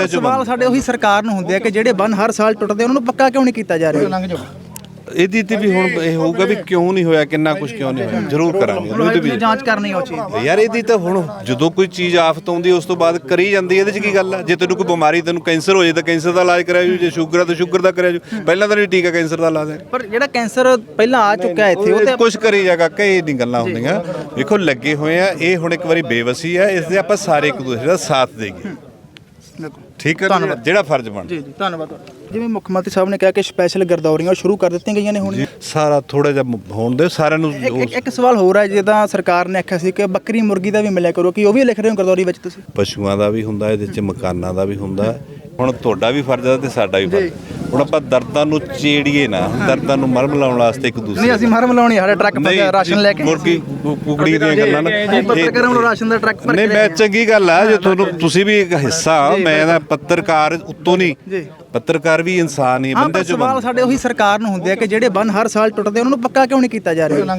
ਬੰਦੇ ਚੋਂ ਸਵਾਲ ਸਾਡੇ ਉਹੀ ਸਰਕਾਰ ਨੂੰ ਹੁੰਦੇ ਆ ਕਿ ਜਿਹੜੇ ਬੰਨ ਹਰ ਸਾਲ ਟੁੱਟਦੇ ਉਹਨਾਂ ਨੂੰ ਪੱਕਾ ਕਿਉਂ ਨਹੀਂ ਕੀਤਾ ਜਾ ਰਿਹਾ? ਇਹਦੀ ਤੇ ਵੀ ਹੁਣ ਇਹ ਹੋਊਗਾ ਵੀ ਕਿਉਂ ਨਹੀਂ ਹੋਇਆ ਕਿੰਨਾ ਕੁਝ ਕਿਉਂ ਨਹੀਂ ਹੋਇਆ? ਜ਼ਰੂਰ ਕਰਾਂਗੇ ਉਹਦੀ ਵੀ ਜਾਂਚ ਕਰਨੀ ਉਹ ਚੀਜ਼। ਯਾਰ ਇਹਦੀ ਤਾਂ ਹੁਣ ਜਦੋਂ ਕੋਈ ਚੀਜ਼ ਆਫਤ ਆਉਂਦੀ ਉਸ ਤੋਂ ਬਾਅਦ ਕਰੀ ਜਾਂਦੀ ਹੈ, ਇਹਦੇ 'ਚ ਕੀ ਗੱਲ ਹੈ ਜੇ ਤੈਨੂੰ ਕੋਈ ਬਿਮਾਰੀ ਤੈਨੂੰ ਕੈਂਸਰ ਹੋ ਜਾਏ ਤਾਂ ਕੈਂਸਰ ਦਾ ਇਲਾਜ ਕਰਾਇਆ ਜੂ ਜੇ ਸ਼ੂਗਰ ਆ ਤਾਂ ਸ਼ੂਗਰ ਦਾ ਕਰਾਇਆ ਜੂ ਪਹਿਲਾਂ ਤਾਂ ਨਹੀਂ ਟੀਕਾ ਕੈਂਸਰ ਦਾ ਲਾ ਦੇ ਪਰ ਜਿਹੜਾ ਕੈਂਸਰ ਪਹਿਲਾਂ ਆ ਚੁੱਕਾ ਹੈ ਇੱਥੇ ਉਹ ਤੇ ਕੁਝ ਕਰੀ ਜਾਗਾ ਕਈ ਨਹੀਂ ਗੱਲਾਂ ਹੁੰਦੀਆਂ। ਵੇਖੋ ਲੱਗੇ ਹੋਏ ਆ ਇਹ ਹੁਣ ਇੱਕ ਵਾਰੀ ਬੇਵਸੀ ਆ ਇਸ ਦੇ ਆਪਾਂ ਸਾਰੇ ਇੱਕ ਦੂਸਰੇ ਦਾ ਸਾਥ ਦੇਈਏ। ਠੀਕ ਹੈ ਨਾ? ਜਿਹੜਾ- ਜਿਹੜਾ ਫਰਜ਼ ਬਣਦਾ। ਜੀ ਜੀ ਧੰਨਵਾਦ ਤੁਹਾਡਾ। ਜਿਵੇਂ ਮੁੱਖ ਮੰਤਰੀ ਸਾਹਿਬ ਨੇ ਕਿਹਾ ਕਿ ਸਪੈਸ਼ਲ ਗਰਦੌਰੀਆਂ ਸ਼ੁਰੂ ਕਰ ਦਿੱਤੀਆਂ ਗਈਆਂ ਨੇ ਹੁਣ ਜੀ, ਸਾਰਾ ਥੋੜਾ ਜਿਹਾ ਮ- ਹੋਣ ਦੇ ਸਾਰਿਆਂ ਨੂੰ ਇੱਕ- ਇੱਕ ਇੱਕ ਸਵਾਲ ਹੋਰ ਹੈ ਜਿੱਦਾਂ ਸਰਕਾਰ ਨੇ ਆਖਿਆ ਸੀ ਕਿ ਬੱਕਰੀ ਮੁਰਗੀ ਦਾ ਵੀ ਮਿਲਿਆ ਕਰੋ ਕਿ ਉਹ ਵੀ ਲਿਖ ਰਹੇ ਹੋ ਗਰਦੌਰੀ ਵਿੱਚ ਤੁਸੀਂ? ਪਸ਼ੂਆਂ ਦਾ ਵੀ ਹੁੰਦਾ ਇਹਦੇ ਚ ਮਕਾਨਾਂ ਦਾ ਵੀ ਹੁੰਦਾ। ਹੁਣ ਤੁਹਾਡਾ ਵੀ ਫਰਜ਼ ਹੈ ਤੇ ਸਾਡਾ ਵੀ ਫਰਜ਼ ਹੁਣ ਆਪਾਂ ਦਰਦਾਂ ਨੂੰ ਚੇੜੀਏ ਨਾ ਦਰਦਾਂ ਨੂੰ ਮਰਮ ਲਾਉਣ ਵਾਸਤੇ ਇੱਕ ਦੂਸਰੇ ਨਹੀਂ ਅਸੀਂ ਮਰਮ ਲਾਉਣੀ ਸਾਡਾ ਟਰੱਕ ਫਸਿਆ ਰਾਸ਼ਨ ਲੈ ਕੇ। ਮੁਰਗੀ ਕੁ- ਕੁਕੜੀ ਦੀਆਂ ਗੱਲਾਂ ਨਾ। ਜੀ, ਪੱਤਰਕਾਰਾਂ ਨੂੰ ਰਾਸ਼ਨ ਦਾ ਟਰੱਕ ਭਰ ਨਹੀਂ ਮੈਂ ਚੰਗੀ ਗੱਲ ਆ ਜੇ ਤੁਹਾਨੂੰ ਤੁਸੀਂ ਵੀ ਇੱਕ ਹਿੱਸਾ ਮੈਂ ਤਾਂ ਪੱਤਰਕਾਰ ਉੱਤੋਂ ਨਹੀਂ। ਜੀ। ਪੱਤਰਕਾਰ ਵੀ ਇਨਸਾਨ ਹੀ ਬੰਦੇ ਪਰ ਚੋਂ ਸਵਾਲ ਸਾਡੇ ਉਹੀ ਸਰਕਾਰ ਨੂੰ ਹੁੰਦੇ ਆ ਕਿ ਜਿਹੜੇ ਬੰਨ ਹਰ ਸਾਲ ਟੁੱਟਦੇ ਉਹਨਾਂ ਨੂੰ ਪੱਕਾ ਕਿਉਂ ਨਹੀਂ ਕੀਤਾ ਜਾ ਰਿਹਾ?